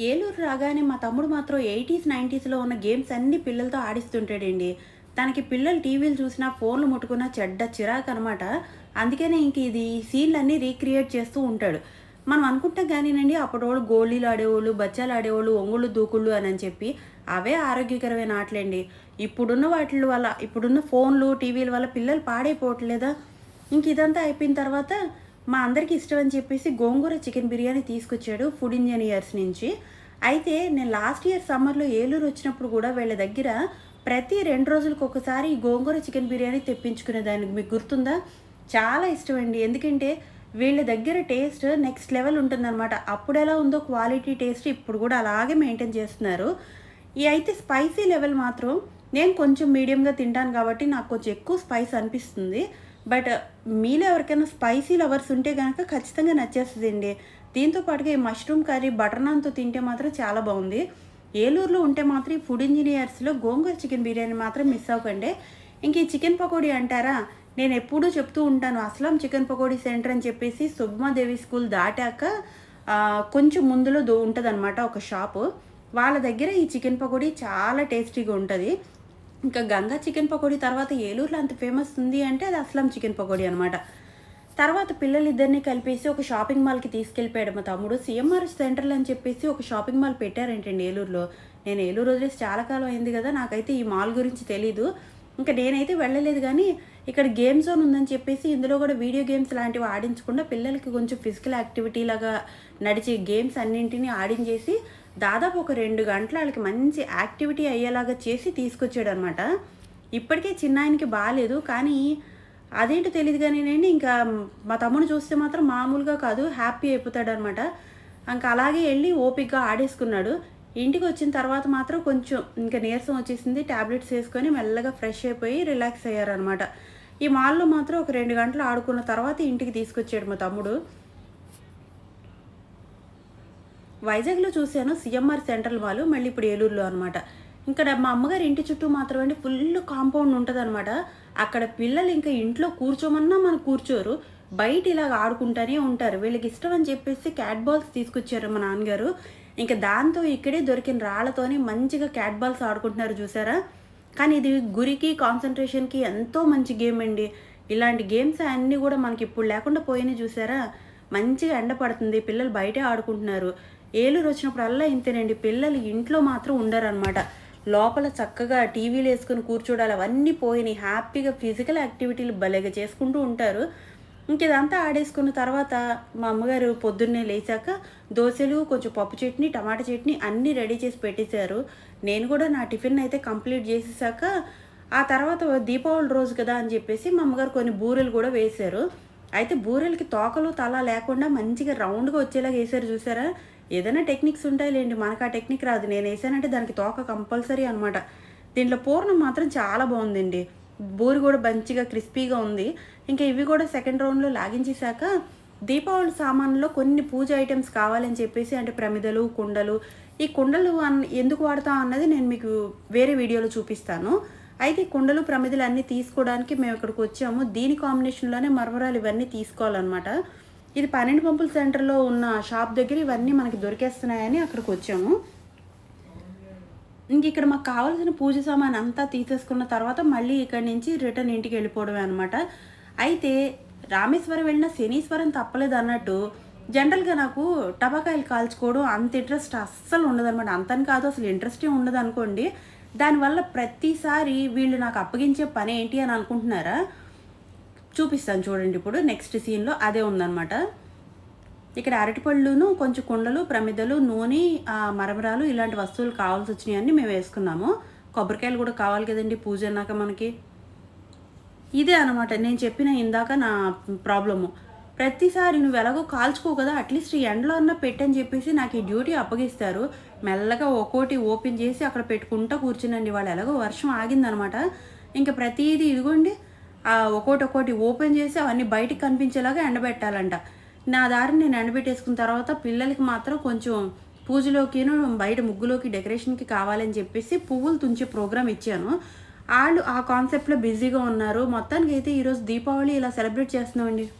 ఏలూరు రాగానే మా తమ్ముడు మాత్రం ఎయిటీస్ నైంటీస్లో ఉన్న గేమ్స్ అన్ని పిల్లలతో ఆడిస్తుంటాడండి. తనకి పిల్లలు టీవీలు చూసినా ఫోన్లు ముట్టుకున్నా చెడ్డ చిరాకు అనమాట అందుకనే ఇంక ఇది సీన్లన్నీ రీక్రియేట్ చేస్తూ ఉంటాడు. మనం అనుకుంటాం కానీనండి అప్పటివాళ్ళు గోళీలు ఆడేవాళ్ళు బచ్చాలు ఆడేవాళ్ళు ఒంగుళ్ళు దూకుళ్ళు అని అని చెప్పి అవే ఆరోగ్యకరమైన ఆటలండి. ఇప్పుడున్న వాటి వల్ల ఇప్పుడున్న ఫోన్లు టీవీల వల్ల పిల్లలు పాడైపోవట్లేదా? ఇంక ఇదంతా అయిపోయిన తర్వాత మా అందరికీ ఇష్టం అని చెప్పేసి గోంగూర చికెన్ బిర్యానీ తీసుకొచ్చాడు ఫుడ్ ఇంజనీర్స్ నుంచి. అయితే నేను లాస్ట్ ఇయర్ సమ్మర్లో ఏలూరు వచ్చినప్పుడు కూడా వీళ్ళ దగ్గర ప్రతి రెండు రోజులకు ఒకసారి గోంగూర చికెన్ బిర్యానీ తెప్పించుకునే దానికి మీకు గుర్తుందా? చాలా ఇష్టం అండి. ఎందుకంటే వీళ్ళ దగ్గర టేస్ట్ నెక్స్ట్ లెవెల్ ఉంటుందన్నమాట. అప్పుడు ఎలా ఉందో క్వాలిటీ టేస్ట్ ఇప్పుడు కూడా అలాగే మెయింటైన్ చేస్తున్నారు. ఈ అయితే స్పైసీ లెవెల్ మాత్రం నేను కొంచెం మీడియంగా తింటాను కాబట్టి నాకు కొంచెం ఎక్కువ స్పైస్ అనిపిస్తుంది. బట్ మీలో ఎవరికైనా స్పైసీ లవర్స్ ఉంటే కనుక ఖచ్చితంగా నచ్చేస్తుందండి. దీంతో పాటుగా ఈ మష్రూమ్ కర్రీ బటర్ నాన్తో తింటే మాత్రం చాలా బాగుంది. ఏలూరులో ఉంటే మాత్రం ఈ ఫుడ్ ఇంజనీర్స్లో గోంగూర చికెన్ బిర్యానీ మాత్రం మిస్ అవ్వకండి. ఇంక ఈ చికెన్ పకోడీ అంటారా? నేను ఎప్పుడూ చెప్తూ ఉంటాను అస్లాం చికెన్ పకోడీ సెంటర్ అని చెప్పేసి సుబ్మాదేవి స్కూల్ దాటాక కొంచెం ముందులో దో ఉంటుందన్నమాట ఒక షాపు. వాళ్ళ దగ్గర ఈ చికెన్ పకోడీ చాలా టేస్టీగా ఉంటుంది. ఇంకా గంగా చికెన్ పకోడీ తర్వాత ఏలూరులో అంత ఫేమస్ ఉంది అంటే అది అస్లాం చికెన్ పకోడీ అనమాట తర్వాత పిల్లలిద్దరినీ కలిపేసి ఒక షాపింగ్ మాల్కి తీసుకెళ్ళిపోయాడు మా తమ్ముడు. సిఎంఆర్ సెంటర్లు అని చెప్పేసి ఒక షాపింగ్ మాల్ పెట్టారంటండి ఏలూరులో. నేను ఏలూరు వదిలేసి చాలా కాలం అయింది కదా నాకైతే ఈ మాల్ గురించి తెలీదు. ఇంకా నేనైతే వెళ్ళలేదు కానీ ఇక్కడ గేమ్ జోన్ ఉందని చెప్పేసి ఇందులో కూడా వీడియో గేమ్స్ లాంటివి ఆడించకుండా పిల్లలకి కొంచెం ఫిజికల్ యాక్టివిటీ లాగా నడిచే గేమ్స్ అన్నింటినీ ఆడించేసి దాదాపు ఒక రెండు గంటల వాళ్ళకి మంచి యాక్టివిటీ అయ్యేలాగా చేసి తీసుకొచ్చాడు అనమాట ఇప్పటికే చిన్న ఆయనకి బాగాలేదు కానీ అదేంటో తెలియదు కానీ నేను ఇంకా మా తమ్ముడు చూస్తే మాత్రం మామూలుగా కాదు హ్యాపీ అయిపోతాడు అనమాట ఇంకా అలాగే వెళ్ళి ఓపిక్గా ఆడేసుకున్నాడు. ఇంటికి వచ్చిన తర్వాత మాత్రం కొంచెం ఇంకా నీరసం వచ్చేసింది. ట్యాబ్లెట్స్ వేసుకొని మెల్లగా ఫ్రెష్ అయిపోయి రిలాక్స్ అయ్యారనమాట ఈ మాల్లో మాత్రం ఒక రెండు గంటలు ఆడుకున్న తర్వాత ఇంటికి తీసుకొచ్చాడు మా తమ్ముడు. వైజాగ్లో చూశాను. సిఎంఆర్ సెంట్రల్ మాల్ మళ్ళీ ఇప్పుడు ఏలూరులో అనమాట ఇక్కడ మా అమ్మగారి ఇంటి చుట్టూ మాత్రమే ఫుల్ కాంపౌండ్ ఉంటుంది అనమాట అక్కడ పిల్లలు ఇంకా ఇంట్లో కూర్చోమన్నా మనం కూర్చోరు. బయట ఇలాగ ఆడుకుంటూనే ఉంటారు. వీళ్ళకి ఇష్టం అని చెప్పేసి క్యాట్ బాల్స్ తీసుకొచ్చారు మా నాన్నగారు. ఇంకా దాంతో ఇక్కడే దొరికిన రాళ్ళతోనే మంచిగా క్యాట్ బాల్స్ ఆడుకుంటున్నారు చూసారా? కానీ ఇది గురికి కాన్సన్ట్రేషన్కి ఎంతో మంచి గేమ్ అండి. ఇలాంటి గేమ్స్ అన్నీ కూడా మనకి ఇప్పుడు లేకుండా పోయినాయి చూసారా? మంచిగా ఎండ పడుతుంది. పిల్లలు బయటే ఆడుకుంటున్నారు. ఏలూరు వచ్చినప్పుడల్లా ఇంతేనండి. పిల్లలు ఇంట్లో మాత్రం ఉండరనమాట లోపల చక్కగా టీవీలు వేసుకుని కూర్చోడాలి అవన్నీ పోయినాయి. హ్యాపీగా ఫిజికల్ యాక్టివిటీలు భలేగా చేసుకుంటూ ఉంటారు. ఇంక ఇదంతా ఆడేసుకున్న తర్వాత మా అమ్మగారు పొద్దున్నే లేచాక దోశలు కొంచెం పప్పు చట్నీ టమాటా చట్నీ అన్నీ రెడీ చేసి పెట్టేశారు. నేను కూడా నా టిఫిన్ అయితే కంప్లీట్ చేసేసాక ఆ తర్వాత దీపావళి రోజు కదా అని చెప్పేసి మా అమ్మగారు కొన్ని బూరెలు కూడా వేశారు. అయితే బూరెలకి తోకలు తల లేకుండా మంచిగా రౌండ్గా వచ్చేలాగా వేసారు చూసారా? ఏదైనా టెక్నిక్స్ ఉంటాయిలేండి మనకు ఆ టెక్నిక్ రాదు. నేను వేసానంటే దానికి తోక కంపల్సరీ అనమాట దీంట్లో పూర్ణం మాత్రం చాలా బాగుందండి. బూరి కూడా మంచిగా క్రిస్పీగా ఉంది. ఇంకా ఇవి కూడా సెకండ్ రౌండ్లో లాగించేశాక దీపావళి సామాన్లో కొన్ని పూజ ఐటమ్స్ కావాలని చెప్పేసి అంటే ప్రమిదలు కుండలు ఈ కుండలు అన్ ఎందుకు వాడతాం అన్నది నేను మీకు వేరే వీడియోలో చూపిస్తాను. అయితే కుండలు ప్రమిదలు అన్నీ తీసుకోవడానికి మేము ఇక్కడికి వచ్చాము. దీని కాంబినేషన్లోనే మరమరాలు ఇవన్నీ తీసుకోవాలన్నమాట. ఇది పన్నెండు పంపుల సెంటర్లో ఉన్న షాప్ దగ్గర ఇవన్నీ మనకి దొరికేస్తున్నాయని అక్కడికి వచ్చాము. ఇంక ఇక్కడ మాకు కావాల్సిన పూజ సామాన్ అంతా తీసేసుకున్న తర్వాత మళ్ళీ ఇక్కడి నుంచి రిటర్న్ ఇంటికి వెళ్ళిపోవడమే అనమాట అయితే రామేశ్వరం వెళ్ళిన శనీశ్వరం తప్పలేదు అన్నట్టు జనరల్గా నాకు టబాకాయలు కాల్చుకోవడం అంత ఇంట్రెస్ట్ అస్సలు ఉండదన్నమాట అంతని కాదు అసలు ఇంట్రెస్టే ఉండదు అనుకోండి దానివల్ల ప్రతిసారి వీళ్ళు నాకు అప్పగించే పని ఏంటి అని అనుకుంటున్నారా? చూపిస్తాను చూడండి ఇప్పుడు నెక్స్ట్ సీన్లో అదే ఉందన్నమాట. ఇక్కడ అరటిపళ్ళును కొంచెం కుండలు ప్రమిదలు నూనె ఆ, మరమరాలు ఇలాంటి వస్తువులు కావాల్సి వచ్చినాయని మేము వేసుకున్నాము. కొబ్బరికాయలు కూడా కావాలి కదండి పూజ అన్నాక మనకి. ఇదే అనమాట నేను చెప్పిన ఇందాక నా ప్రాబ్లము. ప్రతిసారి నువ్వు ఎలాగో కాల్చుకో కదా అట్లీస్ట్ ఈ ఎండలో అన్న పెట్టని చెప్పేసి నాకు ఈ డ్యూటీ అప్పగిస్తారు. మెల్లగా ఒక్కోటి ఓపెన్ చేసి అక్కడ పెట్టుకుంటా కూర్చునండి. వాళ్ళు ఎలాగో వర్షం ఆగిందనమాట ఇంకా ప్రతిదీ ఇదిగోండి ఒక్కోటి ఒక్కోటి ఓపెన్ చేసి అవన్నీ బయటికి కనిపించేలాగా ఎండబెట్టాలంట. నా దారిని నేను ఎండబెట్టేసుకున్న తర్వాత పిల్లలకి మాత్రం కొంచెం పూజలోకిను బయట ముగ్గులోకి డెకరేషన్కి కావాలని చెప్పేసి పువ్వులు తుంచే ప్రోగ్రామ్ ఇచ్చాను. వాళ్ళు ఆ కాన్సెప్ట్లో బిజీగా ఉన్నారు. మొత్తానికి అయితే ఈరోజు దీపావళి ఇలా సెలబ్రేట్ చేస్తున్నామండి?